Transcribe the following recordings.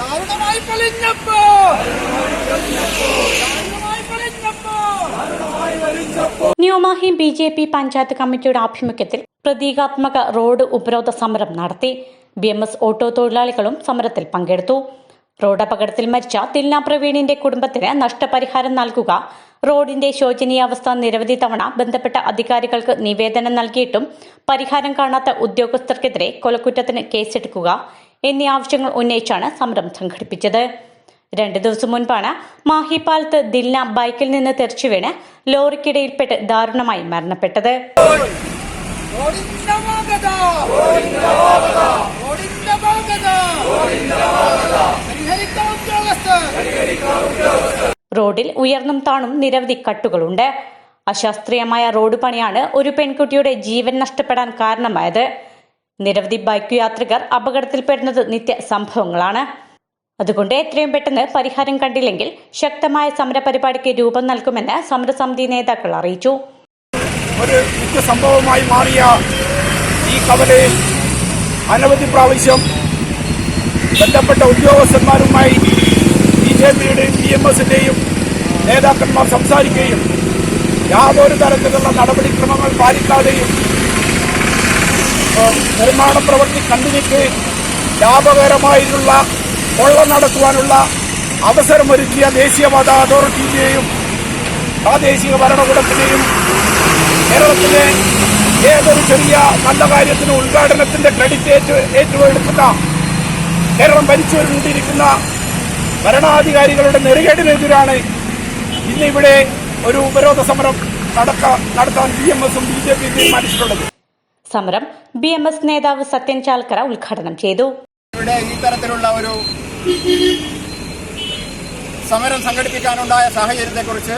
ദാരുണമായി പൊളിഞ്ഞപ്പോ New Mahe B J P panchayat കമ്മിറ്റിയുടെ ആഭിമുഖ്യത്തിൽ പ്രതീകാത്മക റോഡ് ഉപരോധ സമരം നടത്തി. ബി എം എസ് ഓട്ടോ തൊഴിലാളികളും സമരത്തിൽ പങ്കെടുത്തു. റോഡ് അപകടത്തിൽ മരിച്ച തില്ല പ്രവീണിന്റെ കുടുംബത്തിന് നഷ്ടപരിഹാരം നൽകുക. റോഡിന്റെ ശോചനീയാവസ്ഥ നിരവധി തവണ ബന്ധപ്പെട്ട അധികാരികൾക്ക് നിവേദനം നൽകിയിട്ടും പരിഹാരം കാണാത്ത ഉദ്യോഗസ്ഥർക്കെതിരെ കൊലക്കുറ്റത്തിന് കേസെടുക്കുക. എന്നീ ആവശ്യങ്ങൾ ഉന്നയിച്ചാണ് സമരം സംഘടിപ്പിച്ചത്. രണ്ട് ദിവസം മുൻപാണ് മാഹിപ്പാലത്ത് ദിൽന ബൈക്കിൽ നിന്ന് തെറിച്ചു വീണ് ലോറിക്കിടയിൽപ്പെട്ട് ദാരുണമായി മരണപ്പെട്ടത്. റോഡിൽ ഉയർന്നും താണും നിരവധി കട്ടുകളുണ്ട്. അശാസ്ത്രീയമായ റോഡ് പണിയാണ് ഒരു പെൺകുട്ടിയുടെ ജീവൻ നഷ്ടപ്പെടാൻ കാരണമായത്. നിരവധി ബൈക്ക് യാത്രികർ അപകടത്തിൽപ്പെടുന്നത് നിത്യ സംഭവങ്ങളാണ് അതുകൊണ്ട് എത്രയും പെട്ടെന്ന് പരിഹാരം കണ്ടില്ലെങ്കിൽ ശക്തമായ സമരപരിപാടിക്ക് രൂപം നൽകുമെന്ന് സമരസമിതി നേതാക്കൾ അറിയിച്ചു. ഒരു നിത്യ സംഭവമായി മാറിയ ഈ കവലയിൽ അനവധി പ്രാവശ്യം ബന്ധപ്പെട്ട ഉദ്യോഗസ്ഥന്മാരുമായി ബി ജെ പിയുടെയും ബി എം എസിന്റെയും നേതാക്കന്മാർ സംസാരിക്കുകയും യാതൊരു തരത്തിലുള്ള നടപടിക്രമങ്ങൾ പാലിക്കാതെയും നിർമ്മാണ പ്രവൃത്തി കമ്പനിക്ക് ലാഭകരമായിട്ടുള്ള കൊള്ള നടത്തുവാനുള്ള അവസരമൊരുക്കിയ ദേശീയവാദ അതോറിറ്റിയെയും പ്രാദേശിക ഭരണകൂടത്തിനെയും കേരളത്തിലെ ഏതൊരു ചെറിയ നല്ല കാര്യത്തിന് ഉദ്ഘാടനത്തിന്റെ ക്രെഡിറ്റ് ഏറ്റു ഏറ്റുമെടുക്കുന്ന കേരളം ഭരിച്ചുകൊണ്ടിരിക്കുന്ന ഭരണാധികാരികളുടെ നെറുകേടിനെതിരാണ് ഇന്നിവിടെ ഒരു ഉപരോധ സമരം നടക്ക നടത്താൻ ബി എം എസും ബി ജെ പിയും തീരുമാനിച്ചിട്ടുള്ളത്. സമരം ബി എം എസ് നേതാവ് സത്യൻ ചാൽക്കര ഉദ്ഘാടനം ചെയ്തു. ഇവിടെ ഈ തരത്തിലുള്ള ഒരു സമരം സംഘടിപ്പിക്കാനുണ്ടായ സാഹചര്യത്തെക്കുറിച്ച്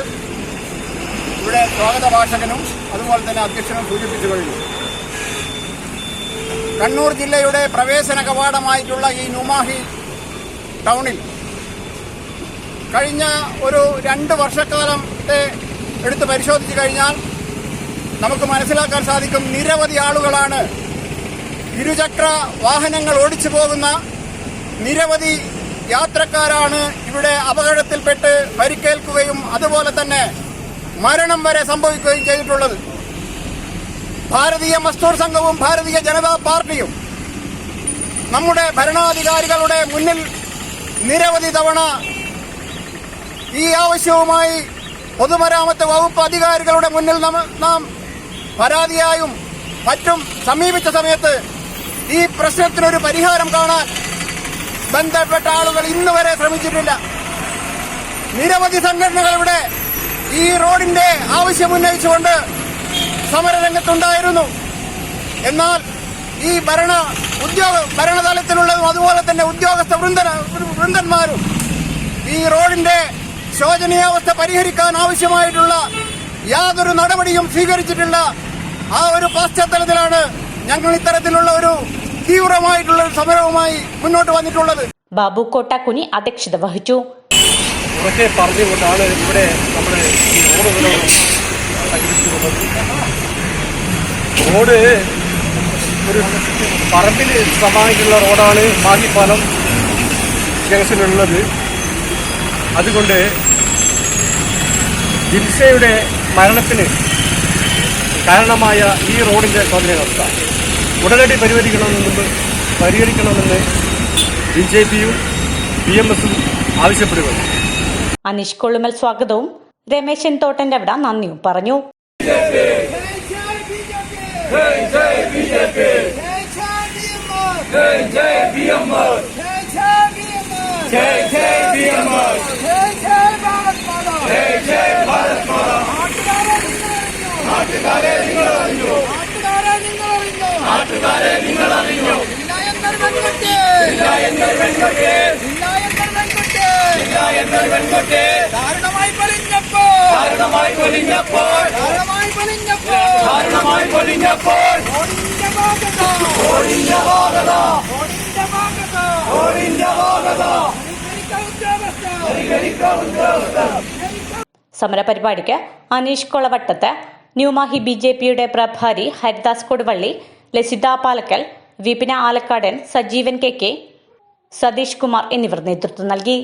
ഇവിടെ സ്വാഗത ഭാഷകനും അതുപോലെ തന്നെ അധ്യക്ഷനും സൂചിപ്പിച്ചു കഴിഞ്ഞു. കണ്ണൂർ ജില്ലയുടെ പ്രവേശന കവാടമായിട്ടുള്ള ഈ നുമാഹി ടൗണിൽ കഴിഞ്ഞ ഒരു രണ്ട് വർഷക്കാലത്തെ എടുത്ത് പരിശോധിച്ചു കഴിഞ്ഞാൽ നമുക്ക് മനസ്സിലാക്കാൻ സാധിക്കും നിരവധി ആളുകളാണ് ഇരുചക്ര വാഹനങ്ങൾ ഓടിച്ചു പോകുന്ന നിരവധി യാത്രക്കാരാണ് ഇവിടെ അപകടത്തിൽപ്പെട്ട് പരിക്കേൽക്കുകയും അതുപോലെ തന്നെ മരണം വരെ സംഭവിക്കുകയും ചെയ്തിട്ടുള്ളത്. ഭാരതീയ മസ്തൂർ സംഘവും ഭാരതീയ ജനതാ പാർട്ടിയും നമ്മുടെ ഭരണാധികാരികളുടെ മുന്നിൽ നിരവധി തവണ ഈ ആവശ്യവുമായി പൊതുമരാമത്ത് വകുപ്പ് അധികാരികളുടെ മുന്നിൽ നാം പരാതിയായും മറ്റും സമീപിച്ച സമയത്ത് ഈ പ്രശ്നത്തിനൊരു പരിഹാരം കാണാൻ ബന്ധപ്പെട്ട ആളുകൾ ഇന്ന് വരെ ശ്രമിച്ചിട്ടില്ല. നിരവധി സംഘടനകൾ ഇവിടെ ഈ റോഡിന്റെ ആവശ്യമുന്നയിച്ചുകൊണ്ട് സമരരംഗത്തുണ്ടായിരുന്നു. എന്നാൽ ഈ ഭരണ ഉദ്യോഗ ഭരണതലത്തിലുള്ളതും അതുപോലെ തന്നെ ഉദ്യോഗസ്ഥ വൃന്ദ വൃന്ദന്മാരും ഈ റോഡിന്റെ ശോചനീയാവസ്ഥ പരിഹരിക്കാൻ ആവശ്യമായിട്ടുള്ള യാതൊരു നടപടിയും സ്വീകരിച്ചിട്ടില്ല. ആ ഒരു പശ്ചാത്തലത്തിലാണ് ഞങ്ങൾ ഇത്തരത്തിലുള്ള ഒരു തീവ്രമായിട്ടുള്ള ഒരു സമരവുമായി മുന്നോട്ട് വന്നിട്ടുള്ളത്. ബാബു കോട്ടാക്കുനി അധ്യക്ഷത വഹിച്ചു. പറഞ്ഞുകൊണ്ടാണ് ഇവിടെ നമ്മുടെ ഈ റോഡ് ഒരു പറമ്പിൽ സമായിട്ടുള്ള റോഡാണ് മാഹിപ്പാലം ജംഗ്ഷനിലുള്ളത്. അതുകൊണ്ട് ജിൻസയുടെ മരണത്തിന് കാരണമായ ഈ റോഡിന്റെ ശോധനയാവസ്ഥ ഉടനടി പരിഹരിക്കണമെന്ന് പരിഹരിക്കണമെന്ന് ബി ജെ പിയും ബി എം എസും ആവശ്യപ്പെടുകയാണ്. അനീഷ് കൊള്ളുമൽ സ്വാഗതവും. രമേശൻ തോട്ടന്റെ അവിടെ നന്ദിയും പറഞ്ഞു. ജയ് ജയ് ബി ജെ പി ജയ് ജയ് ബി എം എസ് ജയ് ജയ് ബി എം എസ് ജയ് ജയ് ഭാരത് മാതാ ജയ് ജയ് ഭാരത് മാതാ നാട്ടുകാരെ നിങ്ങൾ അറിഞ്ഞു നാട്ടുകാരെ നിങ്ങൾ അറിഞ്ഞു നാട്ടുകാരെ നിങ്ങൾ അറിഞ്ഞു ഇല്ല എന്നൊരു പെൺകുട്ടി ഇല്ല എന്നൊരു പെൺകുട്ടി ഇല്ല എന്നൊരു പെൺകുട്ടി ഇല്ല എന്നൊരു പെൺകുട്ടി ദാരുണമായി പൊലിഞ്ഞപ്പോൾ. ദാരുണമായി പൊലിഞ്ഞപ്പോൾ. ദാരുണമായി പൊലിഞ്ഞപ്പോൾ. ദാരുണമായി പൊലിഞ്ഞപ്പോൾ. ഓടിന്റെ ഭാഗത ഓടിന്റെ ഭാഗത ഓടിന്റെ ഭാഗത ഓടിന്റെ ഭാഗത സമരപരിപാടിക്ക് അനീഷ് കൊളവട്ടത്ത് ന്യൂമാഹി ബി ജെ പിയുടെ പ്രഭാരി ഹരിദാസ് കൊടുവള്ളി ലസിത പാലക്കൽ വിപിന ആലക്കാടൻ സജീവൻ കെ കെ സതീഷ് കുമാർ എന്നിവർ നേതൃത്വം നൽകി.